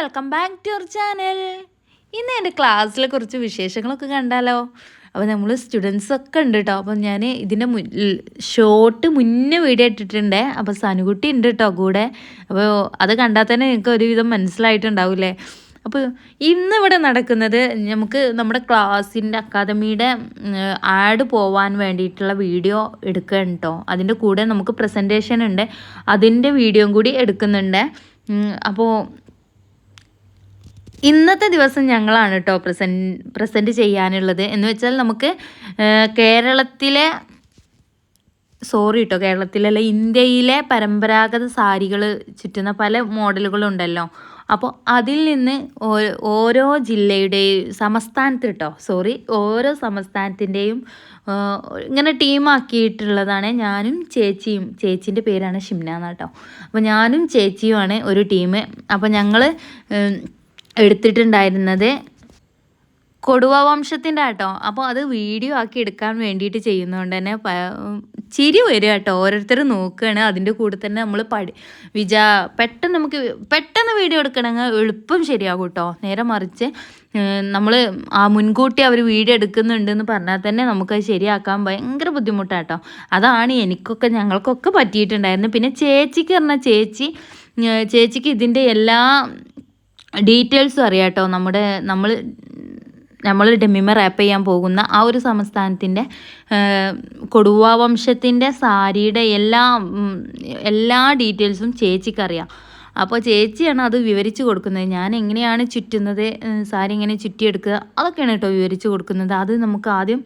Welcome back to our channel ഇന്ന് എന്റെ ക്ലാസ്സിലെ കുറച്ച് വിശേഷങ്ങളൊക്കെ കണ്ടാലോ? അപ്പോൾ നമ്മൾ സ്റ്റുഡൻസ് ഒക്കെ ഉണ്ട് കേട്ടോ അപ്പം ഞാൻ ഇതിന്റെ ഷോർട്ട് മുന്നേ വീഡിയോ ഇട്ടിട്ടുണ്ട്. അപ്പോൾ സനുകുട്ടി ഉണ്ട് കേട്ടോ കൂടെ. അപ്പോൾ അത് കണ്ടാൽ തന്നെ നിങ്ങൾക്ക് ഒരുവിധം മനസ്സിലായിട്ടുണ്ടാവില്ലേ? അപ്പോൾ ഇന്നിവിടെ നടക്കുന്നത് നമുക്ക് നമ്മുടെ ക്ലാസ്സിന്റെ അക്കാദമിയുടെ ആഡ് പോവാൻ വേണ്ടിയിട്ടുള്ള വീഡിയോ എടുക്കുകയാണ് കേട്ടോ അതിന്റെ കൂടെ നമുക്ക് പ്രസന്റേഷൻ ഉണ്ട്. അതിന്റെ വീഡിയോയും കൂടി എടുക്കുന്നുണ്ട്. അപ്പോൾ ഇന്നത്തെ ദിവസം ഞങ്ങളാണ് കേട്ടോ പ്രസന്റ് പ്രസന്റ് ചെയ്യാനുള്ളത്. എന്ന് വെച്ചാൽ നമുക്ക് കേരളത്തിലെ സോറി കേട്ടോ കേരളത്തിലല്ല ഇന്ത്യയിലെ പരമ്പരാഗത സാരികൾ ചുറ്റുന്ന പല മോഡലുകളുണ്ടല്ലോ. അപ്പോൾ അതിൽ നിന്ന് ഓരോ ജില്ലയുടെയും സംസ്ഥാനത്ത് കേട്ടോ സോറി ഓരോ സംസ്ഥാനത്തിന്റെയും ഇങ്ങനെ ടീമാക്കിയിട്ടുള്ളതാണ് ഞാനും ചേച്ചിയും. ചേച്ചീന്റെ പേരാണ് ഷിംന കേട്ടോ അപ്പോൾ ഞാനും ചേച്ചിയുമാണ് ഒരു ടീം. അപ്പോൾ ഞങ്ങൾ എടുത്തിട്ടുണ്ടായിരുന്നത് കൊടുവ വംശത്തിന്റെ ആട്ടോ. അപ്പോൾ അത് വീഡിയോ ആക്കി എടുക്കാൻ വേണ്ടിയിട്ട് ചെയ്യുന്നതുകൊണ്ട് തന്നെ ചിരി വരിക കേട്ടോ. ഓരോരുത്തർ നോക്കുകയാണ്. അതിന്റെ കൂടെ തന്നെ നമ്മൾ പഠി വിചാ പെട്ടെന്ന് നമുക്ക് പെട്ടെന്ന് വീഡിയോ എടുക്കണമെങ്കിൽ എളുപ്പം ശരിയാകും കേട്ടോ. നേരെ മറിച്ച് നമ്മൾ ആ മുൻകൂട്ടി അവർ വീഡിയോ എടുക്കുന്നുണ്ടെന്ന് പറഞ്ഞാൽ തന്നെ നമുക്ക് അത് ശരിയാക്കാൻ ഭയങ്കര ബുദ്ധിമുട്ടാട്ടോ അതാണ് എനിക്കൊക്കെ ഞങ്ങൾക്കൊക്കെ പറ്റിയിട്ടുണ്ടായിരുന്നു പിന്നെ ചേച്ചിക്ക് പറഞ്ഞാൽ ചേച്ചി ചേച്ചിക്ക് ഇതിന്റെ എല്ലാ ഡീറ്റെയിൽസും അറിയാട്ടോ നമ്മുടെ നമ്മൾ നമ്മൾ ഡെമിമ റാപ്പ് ചെയ്യാൻ പോകുന്ന ആ ഒരു സംസ്ഥാനത്തിന്റെ കൊടുവ വംശത്തിന്റെ സാരിയുടെ എല്ലാ എല്ലാ ഡീറ്റെയിൽസും ചേച്ചിക്കറിയാം. അപ്പോൾ ചേച്ചിയാണ് അത് വിവരിച്ച് കൊടുക്കുന്നത്. ഞാൻ എങ്ങനെയാണ് ചുറ്റുന്നത് സാരി എങ്ങനെ ചുറ്റിയെടുക്കുക അതൊക്കെയാണ് കേട്ടോ വിവരിച്ച് കൊടുക്കുന്നത്. അത് നമുക്ക് ആദ്യം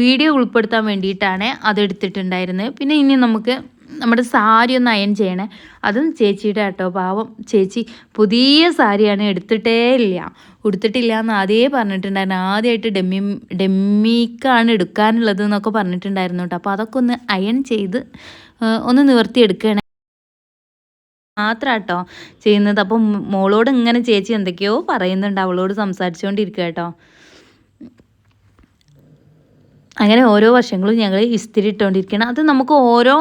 വീഡിയോ ഉൾപ്പെടുത്താൻ വേണ്ടിയിട്ടാണ് അതെടുത്തിട്ടുണ്ടായിരുന്നത് പിന്നെ ഇനി നമുക്ക് നമ്മുടെ സാരി ഒന്ന് അയൺ ചെയ്യണേ. അതും ചേച്ചിയുടെ കേട്ടോ പാവം. ചേച്ചി പുതിയ സാരിയാണ് എടുത്തിട്ടേ ഇല്ല. ഉടുത്തിട്ടില്ല എന്ന് ആദ്യമേ പറഞ്ഞിട്ടുണ്ടായിരുന്നു. ആദ്യമായിട്ട് ഡെമ്മി ഡെമ്മിക്കാണ് എടുക്കാനുള്ളത് എന്നൊക്കെ പറഞ്ഞിട്ടുണ്ടായിരുന്നു കേട്ടോ. അപ്പോൾ അതൊക്കെ ഒന്ന് അയൺ ചെയ്ത് ഒന്ന് നിവർത്തിയെടുക്കണേ മാത്രം കേട്ടോ ചെയ്യുന്നത്. അപ്പം മോളോട് ഇങ്ങനെ ചേച്ചി എന്തൊക്കെയോ പറയുന്നുണ്ട്. അവളോട് സംസാരിച്ചുകൊണ്ടിരിക്കുക കേട്ടോ. അങ്ങനെ ഓരോ വർഷങ്ങളും ഞങ്ങൾ ഇസ്തിരി ഇട്ടുകൊണ്ടിരിക്കണം അത് നമുക്ക് ഓരോ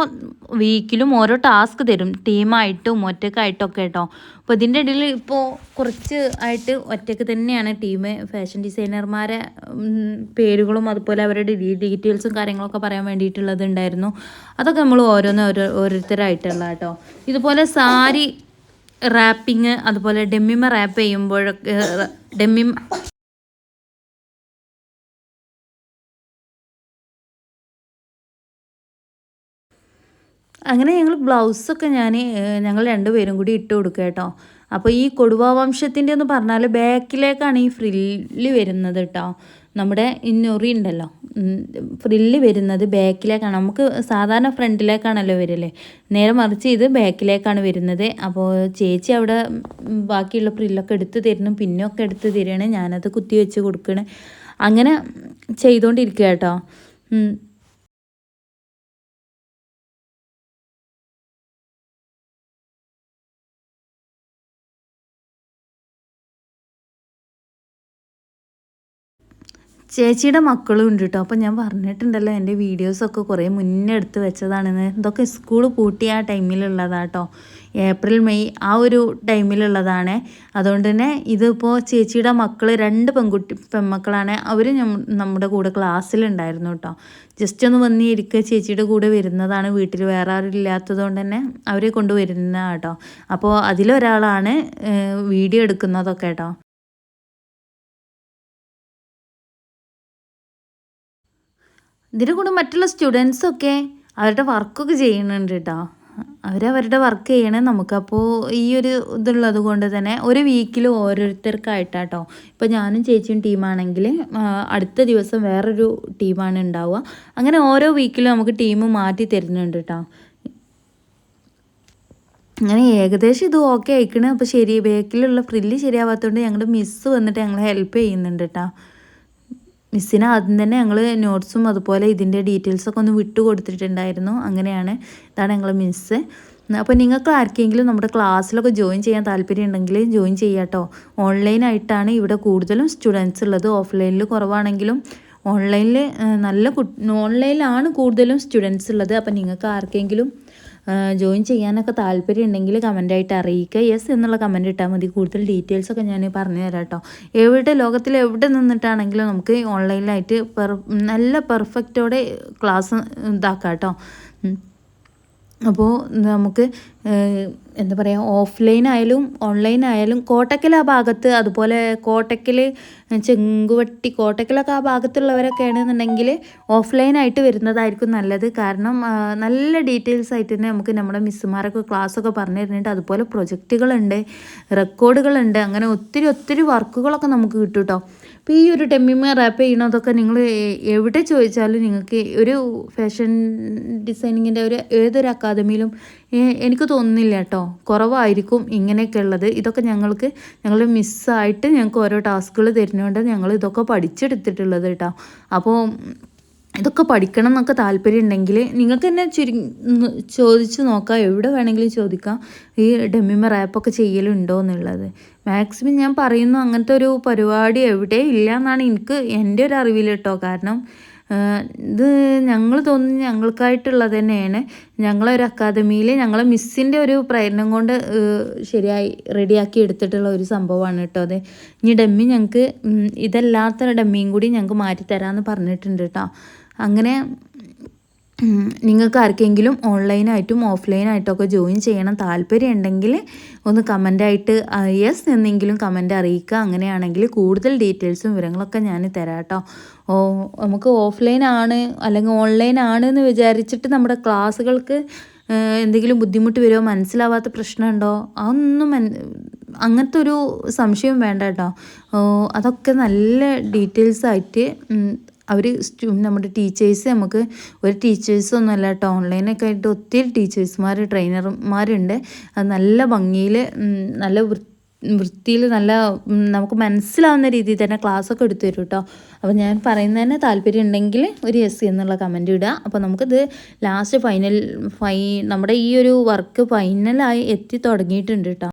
വീക്കിലും ഓരോ ടാസ്ക് തരും. ടീമായിട്ടും ഒറ്റക്കായിട്ടും ഒക്കെ കേട്ടോ അപ്പോൾ ഇതിന്റെ ഇടയിൽ ഇപ്പോൾ കുറച്ച് ആയിട്ട് ഒറ്റയ്ക്ക് തന്നെയാണ് ടീം ഫാഷൻ ഡിസൈനർമാരെ പേരുകളും അതുപോലെ അവരുടെ ഡീറ്റെയിൽസും കാര്യങ്ങളൊക്കെ പറയാൻ വേണ്ടിയിട്ടുള്ളത് ഉണ്ടായിരുന്നു. അതൊക്കെ നമ്മൾ ഓരോന്ന് ഓരോ ഓരോരുത്തരായിട്ടുള്ള കേട്ടോ ഇതുപോലെ സാരി റാപ്പിങ് അതുപോലെ ഡെമ്മിമ റാപ്പ് ചെയ്യുമ്പോഴൊക്കെ ഡെമ്മിമ അങ്ങനെ ഞങ്ങൾ ബ്ലൗസൊക്കെ ഞാൻ ഞങ്ങൾ രണ്ടുപേരും കൂടി ഇട്ട് കൊടുക്കുക കേട്ടോ. അപ്പോൾ ഈ കൊടുവ വംശത്തിന്റെ എന്ന് പറഞ്ഞാൽ ബാക്കിലേക്കാണ് ഈ ഫ്രില്ല് വരുന്നത് കേട്ടോ. നമ്മുടെ ഇന്നൊറി ഉണ്ടല്ലോ. ഫ്രില്ല് വരുന്നത് ബാക്കിലേക്കാണ്. നമുക്ക് സാധാരണ ഫ്രണ്ടിലേക്കാണല്ലോ വരല്ലേ നേരെ മറിച്ച് ഇത് ബാക്കിലേക്കാണ് വരുന്നത്. അപ്പോൾ ചേച്ചി അവിടെ ബാക്കിയുള്ള ഫ്രില്ലൊക്കെ എടുത്ത് തരണം പിന്നൊക്കെ എടുത്ത് തരികയാണ്. ഞാനത് കുത്തി വെച്ച് കൊടുക്കണേ. അങ്ങനെ ചെയ്തുകൊണ്ടിരിക്കുക കേട്ടോ. ചേച്ചിയുടെ മക്കളും ഉണ്ട് കേട്ടോ അപ്പോൾ ഞാൻ പറഞ്ഞിട്ടുണ്ടല്ലോ എന്റെ വീഡിയോസൊക്കെ കുറേ മുന്നേ എടുത്ത് വെച്ചതാണെന്ന്. ഇതൊക്കെ സ്കൂൾ പൂട്ടിയ ആ ടൈമിലുള്ളതാട്ടോ ഏപ്രിൽ മെയ് ആ ഒരു ടൈമിലുള്ളതാണ് അതുകൊണ്ട് തന്നെ ഇതിപ്പോൾ ചേച്ചിയുടെ മക്കൾ രണ്ട് പെൺകുട്ടി പെൺമക്കളാണ്. അവർ നമ്മുടെ കൂടെ ക്ലാസ്സിലുണ്ടായിരുന്നു കേട്ടോ ജസ്റ്റ് ഒന്ന് വന്നിരിക്കുക ചേച്ചിയുടെ കൂടെ വരുന്നതാണ്. വീട്ടിൽ വേറെ ആരും ഇല്ലാത്തതുകൊണ്ട് തന്നെ അവരെ കൊണ്ടുവരുന്ന കേട്ടോ അപ്പോൾ അതിലൊരാളാണ് വീഡിയോ എടുക്കുന്നതൊക്കെ കേട്ടോ ഇതിന്റെ കൂടെ മറ്റുള്ള സ്റ്റുഡൻസൊക്കെ അവരുടെ വർക്കൊക്കെ ചെയ്യുന്നുണ്ട് കേട്ടോ അവരവരുടെ വർക്ക് ചെയ്യണേ നമുക്കപ്പോൾ ഈ ഒരു ഇതുള്ളത് കൊണ്ട് തന്നെ ഒരു വീക്കിൽ ഓരോരുത്തർക്കായിട്ടാട്ടോ ഇപ്പോൾ ഞാനും ചേച്ചിയും ടീമാണെങ്കിൽ അടുത്ത ദിവസം വേറൊരു ടീമാണ് ഉണ്ടാവുക അങ്ങനെ ഓരോ വീക്കിലും നമുക്ക് ടീം മാറ്റി തരുന്നുണ്ട് കേട്ടോ അങ്ങനെ ഏകദേശം ഇത് ഓക്കെ ആയിക്കണേ. അപ്പോൾ ശരി ബേക്കിലുള്ള ഫ്രില്ല് ശരിയാവാത്തതുകൊണ്ട് ഞങ്ങളുടെ മിസ്സ് വന്നിട്ട് ഞങ്ങളെ ഹെൽപ്പ് ചെയ്യുന്നുണ്ട് കേട്ടോ മിസ്സിന് ആദ്യം തന്നെ ഞങ്ങൾ നോട്ട്സും അതുപോലെ ഇതിന്റെ ഡീറ്റെയിൽസൊക്കെ ഒന്ന് വിട്ടു കൊടുത്തിട്ടുണ്ടായിരുന്നു. അങ്ങനെയാണ് ഇതാണ് ഞങ്ങൾ മിസ്സ് അപ്പോൾ നിങ്ങൾക്ക് ആർക്കെങ്കിലും നമ്മുടെ ക്ലാസ്സിലൊക്കെ ജോയിൻ ചെയ്യാൻ താല്പര്യം ഉണ്ടെങ്കിൽ ജോയിൻ ചെയ്യാട്ടോ ഓൺലൈനായിട്ടാണ് ഇവിടെ കൂടുതലും സ്റ്റുഡൻസ് ഉള്ളത്. ഓഫ്ലൈനിൽ കുറവാണെങ്കിലും ഓൺലൈനിൽ നല്ല ഓൺലൈനിലാണ് കൂടുതലും സ്റ്റുഡൻസ് ഉള്ളത്. അപ്പോൾ നിങ്ങൾക്ക് ആർക്കെങ്കിലും ജോയിൻ ചെയ്യാനൊക്കെ താല്പര്യം ഉണ്ടെങ്കിൽ കമന്റായിട്ട് അറിയിക്കുക. യെസ് എന്നുള്ള കമന്റ് ഇട്ടാൽ മതി. കൂടുതൽ ഡീറ്റെയിൽസൊക്കെ ഞാൻ പറഞ്ഞു തരാം കേട്ടോ. എവിടെ ലോകത്തിൽ എവിടെ നിന്നിട്ടാണെങ്കിലും നമുക്ക് ഓൺലൈനിലായിട്ട് പെർ നല്ല പെർഫെക്റ്റോടെ ക്ലാസ് ഇതാക്കാം കേട്ടോ. അപ്പോൾ നമുക്ക് എന്താ പറയുക ഓഫ്ലൈൻ ആയാലും ഓൺലൈൻ ആയാലും കോട്ടക്കൽ ആ ഭാഗത്ത് അതുപോലെ കോട്ടക്കൽ ചെങ്കുവട്ടി കോട്ടക്കലൊക്കെ ആ ഭാഗത്തുള്ളവരൊക്കെ ആണെന്നുണ്ടെങ്കിൽ ഓഫ്ലൈനായിട്ട് വരുന്നതായിരിക്കും നല്ലത്. കാരണം നല്ല ഡീറ്റെയിൽസ് ആയിട്ട് തന്നെ നമുക്ക് നമ്മുടെ മിസ്സുമാരൊക്കെ ക്ലാസ്സൊക്കെ പറഞ്ഞു തരുന്നുണ്ട്. അതുപോലെ പ്രൊജക്റ്റുകളുണ്ട് റെക്കോർഡുകളുണ്ട്. അങ്ങനെ ഒത്തിരി ഒത്തിരി വർക്കുകളൊക്കെ നമുക്ക് കിട്ടും കേട്ടോ അപ്പോൾ ഈ ഒരു ടെമ്മിമ റാപ്പ് ചെയ്യണതൊക്കെ നിങ്ങൾ എവിടെ ചോദിച്ചാലും നിങ്ങൾക്ക് ഒരു ഫാഷൻ ഡിസൈനിങ്ങിന്റെ ഒരു ഏതൊരു അക്കാദമിയിലും എനിക്ക് തോന്നുന്നില്ല കേട്ടോ. കുറവായിരിക്കും ഇങ്ങനെയൊക്കെ ഉള്ളത്. ഇതൊക്കെ ഞങ്ങൾക്ക് ഞങ്ങൾ മിസ്സായിട്ട് ഞങ്ങൾക്ക് ഓരോ ടാസ്കുകൾ തരുന്നതുകൊണ്ട് ഞങ്ങൾ ഇതൊക്കെ പഠിച്ചെടുത്തിട്ടുള്ളത് കേട്ടോ. അപ്പോൾ ഇതൊക്കെ പഠിക്കണം എന്നൊക്കെ താല്പര്യം ഉണ്ടെങ്കിൽ നിങ്ങൾക്ക് തന്നെ ചുരു ചോദിച്ച് നോക്കാം. എവിടെ വേണമെങ്കിലും ചോദിക്കാം. ഈ ഡെമ്മിമ റാപ്പൊക്കെ ചെയ്യലുണ്ടോ എന്നുള്ളത്. മാക്സിമം ഞാൻ പറയുന്നു അങ്ങനത്തെ ഒരു പരിപാടി എവിടെ ഇല്ല എന്നാണ് എനിക്ക് എന്റെ ഒരു അറിവിൽ കേട്ടോ. കാരണം ഇത് ഞങ്ങൾ തോന്നുന്നു ഞങ്ങൾക്കായിട്ടുള്ളത് തന്നെയാണ്. ഞങ്ങളൊരു അക്കാദമിയിൽ ഞങ്ങളെ മിസ്സിന്റെ ഒരു പ്രയത്നം കൊണ്ട് ശരിയായി റെഡിയാക്കി എടുത്തിട്ടുള്ള ഒരു സംഭവമാണ് കേട്ടോ അത്. ഇനി ഡമ്മി ഞങ്ങൾക്ക് ഇതല്ലാത്ത ഡമ്മിയും കൂടി ഞങ്ങൾക്ക് മാറ്റിത്തരാമെന്ന് പറഞ്ഞിട്ടുണ്ട് കേട്ടോ. അങ്ങനെ നിങ്ങൾക്ക് ആർക്കെങ്കിലും ഓൺലൈനായിട്ടും ഓഫ്ലൈനായിട്ടൊക്കെ ജോയിൻ ചെയ്യണം താല്പര്യം ഉണ്ടെങ്കിൽ ഒന്ന് കമന്റായിട്ട് യെസ് എന്നെങ്കിലും കമന്റ് അറിയിക്കുക. അങ്ങനെയാണെങ്കിൽ കൂടുതൽ ഡീറ്റെയിൽസും വിവരങ്ങളൊക്കെ ഞാൻ തരാം കേട്ടോ. ഓ നമുക്ക് ഓഫ്ലൈൻ ആണ് അല്ലെങ്കിൽ ഓൺലൈൻ ആണ് എന്ന് വിചാരിച്ചിട്ട് നമ്മുടെ ക്ലാസ്സുകൾക്ക് എന്തെങ്കിലും ബുദ്ധിമുട്ട് വരുമോ മനസ്സിലാവാത്ത പ്രശ്നമുണ്ടോ? അതൊന്നും അങ്ങനത്തെ ഒരു സംശയം വേണ്ട കേട്ടോ. അതൊക്കെ നല്ല ഡീറ്റെയിൽസ് ആയിട്ട് അവർ നമ്മുടെ ടീച്ചേഴ്സ് നമുക്ക് ഒരു ടീച്ചേഴ്സൊന്നും അല്ല കേട്ടോ ഓൺലൈനൊക്കെ ആയിട്ട് ഒത്തിരി ടീച്ചേഴ്സ്മാർ ട്രെയിനർമാരുണ്ട് അത് നല്ല ഭംഗിയിൽ നല്ല വൃത്തിയിൽ നല്ല നമുക്ക് മനസ്സിലാവുന്ന രീതിയിൽ തന്നെ ക്ലാസ്സൊക്കെ എടുത്തു തരും കേട്ടോ അപ്പോൾ ഞാൻ പറയുന്നതിന് താല്പര്യം ഉണ്ടെങ്കിൽ ഒരു എസ് എന്നുള്ള കമന്റ് ഇടുക. അപ്പോൾ നമുക്കിത് ലാസ്റ്റ് ഫൈനൽ ഫൈ നമ്മുടെ ഈ ഒരു വർക്ക് ഫൈനലായി എത്തി തുടങ്ങിയിട്ടുണ്ട് കേട്ടോ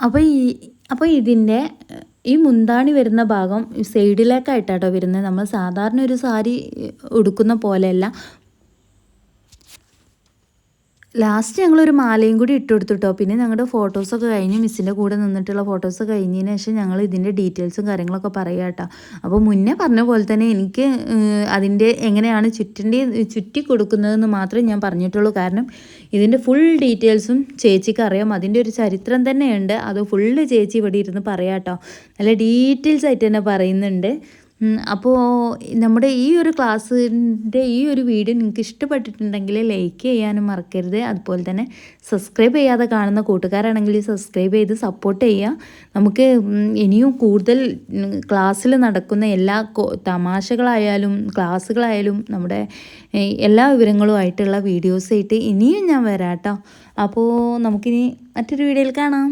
അപ്പോൾ ഈ അപ്പോൾ ഇതിന്റെ ഈ മുന്താണി വരുന്ന ഭാഗം സൈഡിലേക്കായിട്ടാട്ടോ വരുന്നത്. നമ്മൾ സാധാരണ ഒരു സാരി ഉടുക്കുന്ന പോലെയല്ല. ലാസ്റ്റ് ഞങ്ങളൊരു മാലയും കൂടി ഇട്ട് കൊടുത്തുട്ടോ പിന്നെ ഞങ്ങളുടെ ഫോട്ടോസൊക്കെ കഴിഞ്ഞ് മിസ്സിന്റെ കൂടെ നിന്നിട്ടുള്ള ഫോട്ടോസ് കഴിഞ്ഞതിന് ശേഷം ഞങ്ങൾ ഇതിന്റെ ഡീറ്റെയിൽസും കാര്യങ്ങളൊക്കെ പറയാം കേട്ടോ. അപ്പോൾ മുന്നേ പറഞ്ഞ പോലെ തന്നെ എനിക്ക് അതിന്റെ എങ്ങനെയാണ് ചുറ്റിന്റെ ചുറ്റി കൊടുക്കുന്നതെന്ന് മാത്രമേ ഞാൻ പറഞ്ഞിട്ടുള്ളൂ. കാരണം ഇതിന്റെ ഫുൾ ഡീറ്റെയിൽസും ചേച്ചിക്ക് അറിയാം. അതിന്റെ ഒരു ചരിത്രം തന്നെയുണ്ട്. അത് ഫുള്ള് ചേച്ചി ഇവിടെ ഇരുന്ന് പറയാം കേട്ടോ. നല്ല ഡീറ്റെയിൽസ് ആയിട്ട് തന്നെ പറയുന്നുണ്ട്. അപ്പോൾ നമ്മുടെ ഈ ഒരു ക്ലാസ്സിന്റെ ഈ ഒരു വീഡിയോ നിങ്ങൾക്ക് ഇഷ്ടപ്പെട്ടിട്ടുണ്ടെങ്കിൽ ലൈക്ക് ചെയ്യാനും മറക്കരുത്. അതുപോലെ തന്നെ സബ്സ്ക്രൈബ് ചെയ്യാതെ കാണുന്ന കൂട്ടുകാരാണെങ്കിൽ സബ്സ്ക്രൈബ് ചെയ്ത് സപ്പോർട്ട് ചെയ്യുക. നമുക്ക് ഇനിയും കൂടുതൽ ക്ലാസ്സിൽ നടക്കുന്ന എല്ലാ തമാശകളായാലും ക്ലാസ്സുകളായാലും നമ്മുടെ എല്ലാ വിവരങ്ങളും വിവരങ്ങളുമായിട്ടുള്ള വീഡിയോസായിട്ട് ഇനിയും ഞാൻ വരാം കേട്ടോ അപ്പോൾ നമുക്കിനി മറ്റൊരു വീഡിയോയിൽ കാണാം.